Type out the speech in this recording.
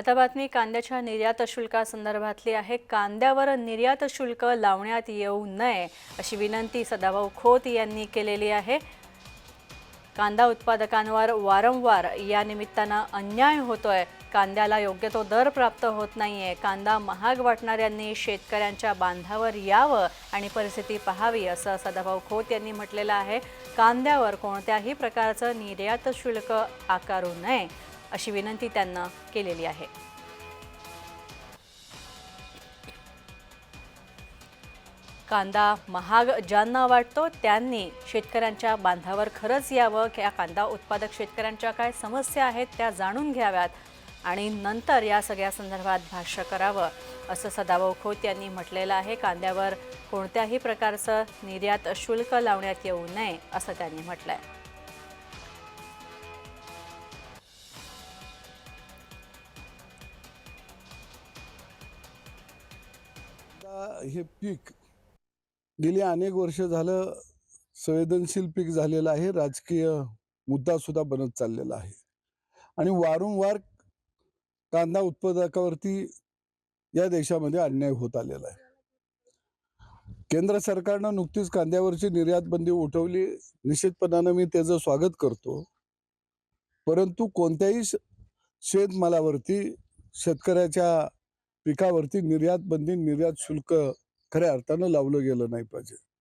आता बातमी कांद्याच्या निर्यात शुल्कासंदर्भातली आहे. कांद्यावर निर्यात शुल्क लावण्यात येऊ नये अशी विनंती सदाभाऊ खोत यांनी केलेली आहे. कांदा उत्पादकांवर वारंवार या निमित्तानं अन्याय होतोय. कांद्याला योग्य तो दर प्राप्त होत नाहीये. कांदा महाग वाटणाऱ्यांनी शेतकऱ्यांच्या बांधावर यावं आणि परिस्थिती पाहावी असं सदाभाऊ खोत यांनी म्हटलेलं आहे. कांद्यावर कोणत्याही प्रकारचं निर्यात शुल्क आकारू नये. अशी विनंती त्यांना केलेली आहे. कांदा महाग ज्यांना वाटतो त्यांनी शेतकऱ्यांच्या बांधावर खरंच यावं या कांदा उत्पादक शेतकऱ्यांच्या काय समस्या आहेत त्या जाणून घ्याव्यात आणि नंतर या सगळ्या संदर्भात भाष्य करावं असं सदाभाऊ खोत यांनी म्हटलेलं आहे. कांद्यावर कोणत्याही प्रकारचं निर्यात शुल्क लावण्यात येऊ नये असं त्यांनी म्हटलं आहे हे पीक गेली अनेक वर्ष झालं संवेदनशील पीक झालेलं आहे. राजकीय मुद्दा सुद्धा बनत चाललेला आहे. आणि वारंवार कांदा उत्पादकावरती या देशामध्ये अन्याय होत आलेला आहे. केंद्र सरकारनं नुकतीच कांद्यावरची निर्यात बंदी उठवली. निश्चितपणानं मी त्याचं स्वागत करतो. परंतु कोणत्याही शेतमालावरती शेतकऱ्याच्या पिकावरती निर्यात बंदी निर्यात शुल्क खऱ्या अर्थानं लावलं गेलं नाही पाहिजे.